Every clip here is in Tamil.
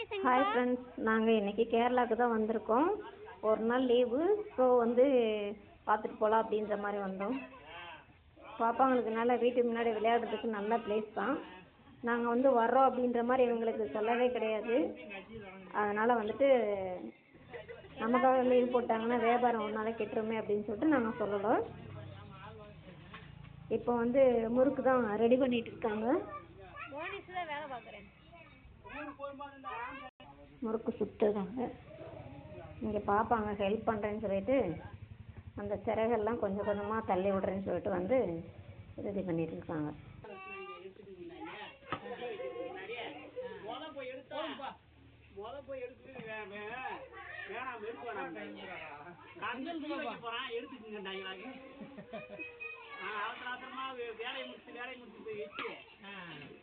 ஹாய் ஃப்ரெண்ட்ஸ் நாங்கள் இன்னைக்கு கேரளாவுக்கு தான் வந்திருக்கோம். ஒரு நாள் லீவு ஸோ வந்து பார்த்துட்டு போகலாம் அப்படின்ற மாதிரி வந்தோம். பாப்பாங்களுக்கு நல்லா வீட்டுக்கு முன்னாடி விளையாடுறதுக்கு நல்ல பிளேஸ் தான். நாங்கள் வந்து வர்றோம் அப்படின்ற மாதிரி இவங்களுக்கு சொல்லவே கிடையாது. அதனால் வந்துட்டு நமக்காக லீவ் போட்டாங்கன்னா வியாபாரம் ஒரு நாளைக்கு கெட்டுருமே அப்படின்னு சொல்லிட்டு நாங்கள் சொல்லலை இப்போ வந்து முறுக்கு தான் ரெடி பண்ணிட்டு இருக்காங்க. மோனிஸில் வேலை பார்க்குறேன். முறுக்கு சுட்டுறாங்க இங்கே பார்ப்பாங்க ஹெல்ப் பண்ணுறேன்னு சொல்லிட்டு அந்த சிறகெல்லாம் கொஞ்சம் கொஞ்சமாக தள்ளி விடுறேன்னு சொல்லிட்டு வந்து ரெடி பண்ணிட்டு இருக்காங்க. வேலையை முடிச்சு வேலையை முடிச்சு போய் வச்சு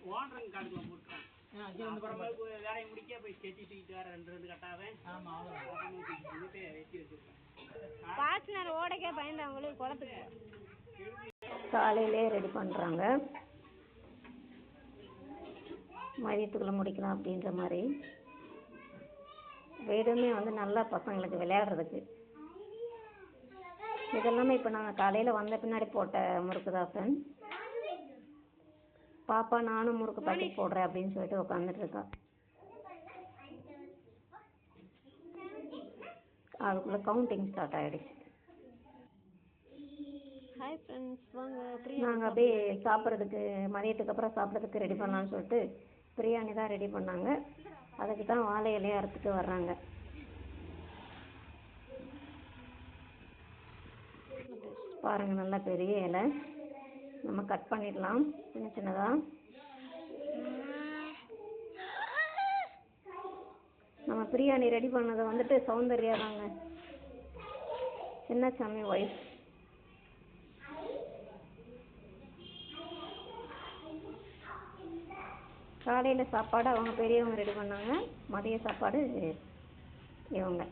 ஓனருங்க காட்டுக்குள்ள போட்டுறேன் வேலையை முடிக்க போய் செட்டி தூக்கிட்டு வர ரெண்டு ரெண்டு கட்டாவே வந்துட்டு வெட்டி வச்சிருக்கேன். பார்ட்னர் ஓடைக்கே பயந்தவங்களுக்கு குளத்துக்கு காலையிலே ரெடி பண்ணுறாங்க மதியத்துக்குள்ளே முடிக்கலாம் அப்படின்ற மாதிரி. வீடுமே வந்து நல்லா பசங்களுக்கு விளையாடுறதுக்கு. இதெல்லாமே இப்போ நாங்கள் காலையில் வந்த பின்னாடி போட்ட முறுக்கு தான் ஃப்ரெண்ட் பாப்பா நானும் முறுக்கு பாக்கெட் போடுறேன் அப்படின்னு சொல்லிட்டு உட்காந்துட்டு இருக்கா. அதுக்குள்ளே கவுண்டிங் ஸ்டார்ட் ஆகிடுச்சு ஹாய் ஃப்ரெண்ட்ஸ் வாங்க நாங்கள் அப்படியே சாப்பிட்றதுக்கு மதியத்துக்கு அப்புறம் சாப்பிட்றதுக்கு ரெடி பண்ணலாம்னு சொல்லிட்டு பிரியாணி தான் ரெடி பண்ணாங்க. அதுக்கு தான் வாழை இலையை அறுத்துட்டு வர்றாங்க. பாருங்க நல்லா பெரிய இலை. நம்ம கட் பண்ணிடலாம். சின்ன சின்னதாக நம்ம பிரியாணி ரெடி பண்ணதை வந்துட்டு சௌந்தர்யா தாங்க. சின்னசாமி ஒய்ஃப் காலையில் சாப்பாடு அவங்க பெரியவங்க ரெடி பண்ணாங்க. மதிய சாப்பாடு இவங்க.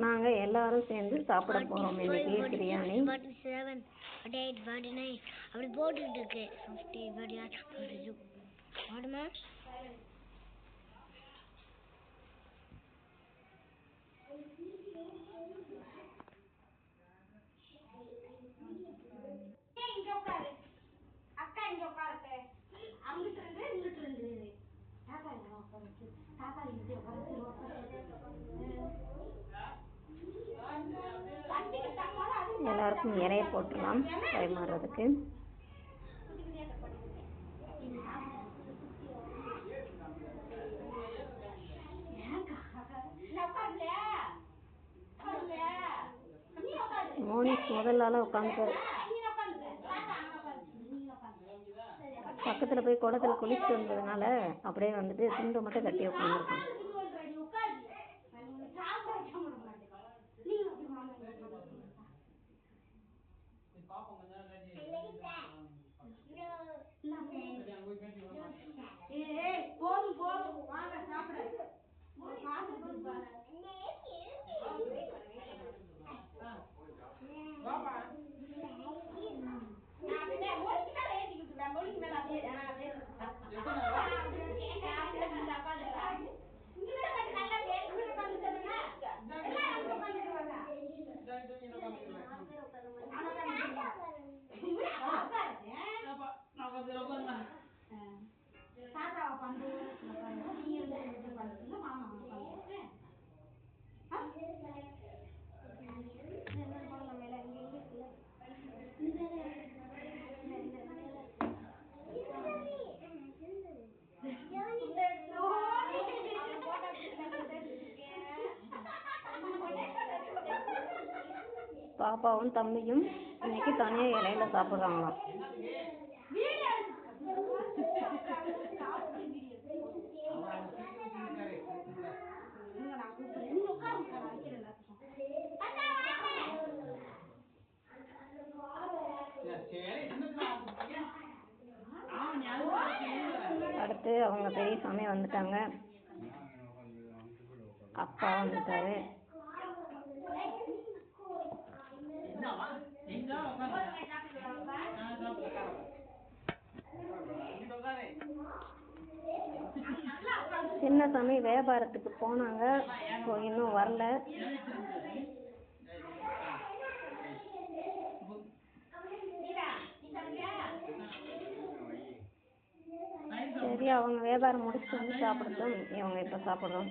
நாங்கள் எல்லாரும் சேர்ந்து சாப்பிட போகிறோம் இன்னைக்கு biryani forty seven forty eight forty nine அப்படி போட்டுக்கிட்டு இருக்கு. Fifty forty one forty two வாடுமா எல்லாருக்கும் இலைய போட்டுடலாம் பரிமாறுறதுக்கு. மோனிஸ் முதல்ல ஆளாக பக்கத்துல பக்கத்தில் போய் குடத்துல குளிச்சுட்டு வந்ததுனால அப்படியே வந்துட்டு துண்டு மட்டும் கட்டி உட்காந்துருக்கான் போதும் போதும் வாங்க சாப்பிட காசு பாப்பாவும் தம்பியும் இன்னைக்கு தனியாக இலையில சாப்பிட்றாங்களாம் அடுத்து அவங்க பெரிய சாமி வந்துட்டாங்க. அப்பா வந்துட்டாரு. சின்னசாமி வியாபாரத்துக்கு போனாங்க. ஸோ இன்னும் வரல. சரி அவங்க வியாபாரம் முடிச்சுட்டு வந்து சாப்பிடட்டும். இவங்க இப்போ சாப்பிட்றோம்.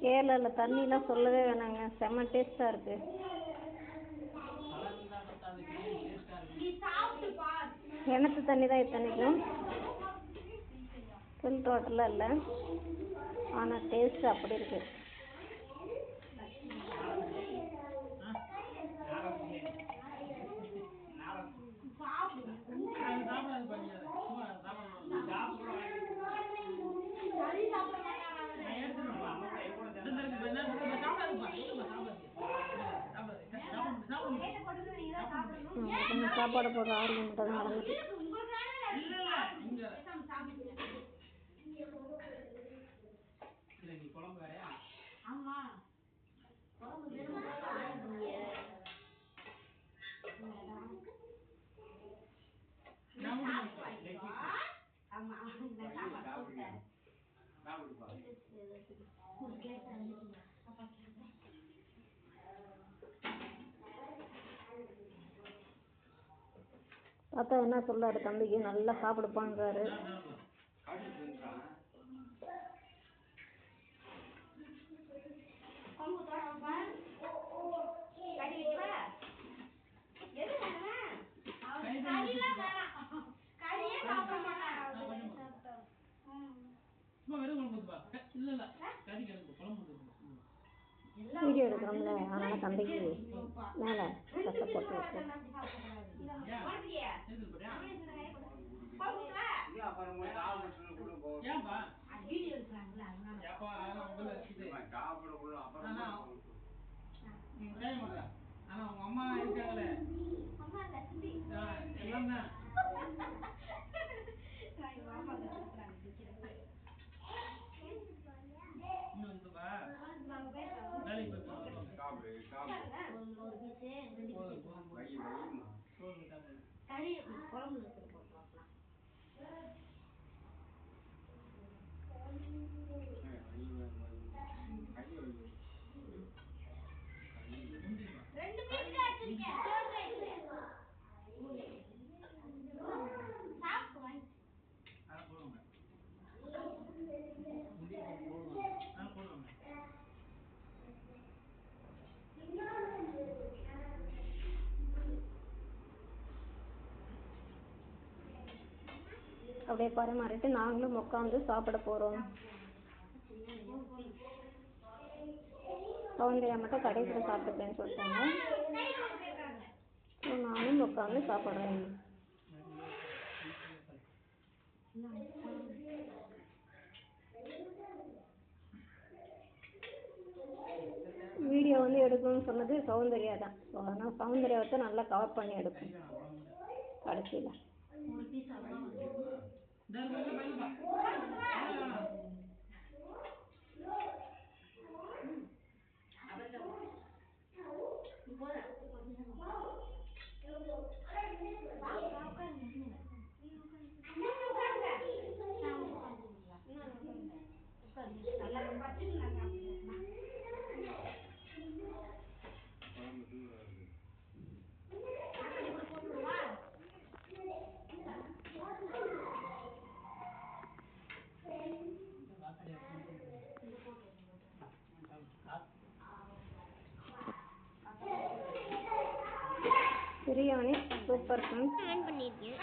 கேரளாவில் தண்ணிலாம் சொல்லவே வேணாங்க. செம்ம டேஸ்ட்டாக இருக்குது கிணத்து தண்ணி தான் இத்தனைக்கும் ஃபில்டர் வாட்டர்லாம் இல்லை. ஆனால் டேஸ்ட் அப்படி இருக்கு. அவங்களுக்கு சாப்பாடு போடுற ஆர்வம் மட்டும் தான் நடந்துட்டு நீ பார்த்தா என்ன சொல்றாரு தம்பிக்கு? நல்லா சாப்பிடுப்பான்றாரு. சும்மா வெறும் வீடியோ எடுக்கிறோம்ல அதனால தம்பிக்கு மேலே கஷ்டப்பட்டு வச்சு ஆனா, உங்க அம்மா இருக்காங்களே எல்லாம் தான். இன்னும் இருக்குப்பா. வேலைக்கு போய் பாருங்க. போதும், போதும், போதும். போதும், சாப்பிடு. ஆ, அப்படியே பரிமாறிட்டு நாங்களும் உட்காந்து சாப்பிட போகிறோம் சௌந்தர்யா மட்டும் கடைசியில் சாப்பிட்டுக்கிறேன்னு சொல்லிட்டாங்க. ஸோ நானும் உட்காந்து சாப்பிட்றேன். வீடியோ வந்து எடுக்கணும்னு சொன்னது சௌந்தர்யா தான். ஸோ அதனால் சௌந்தர்யாவை நல்லா கவர் பண்ணி எடுக்கும் கடைசியில். இந்த இருக்கு, இங்க பாருங்கப்பா. வேலை வேணாம். Biryani super friends. ஆன் பண்ணியிருக்கேன்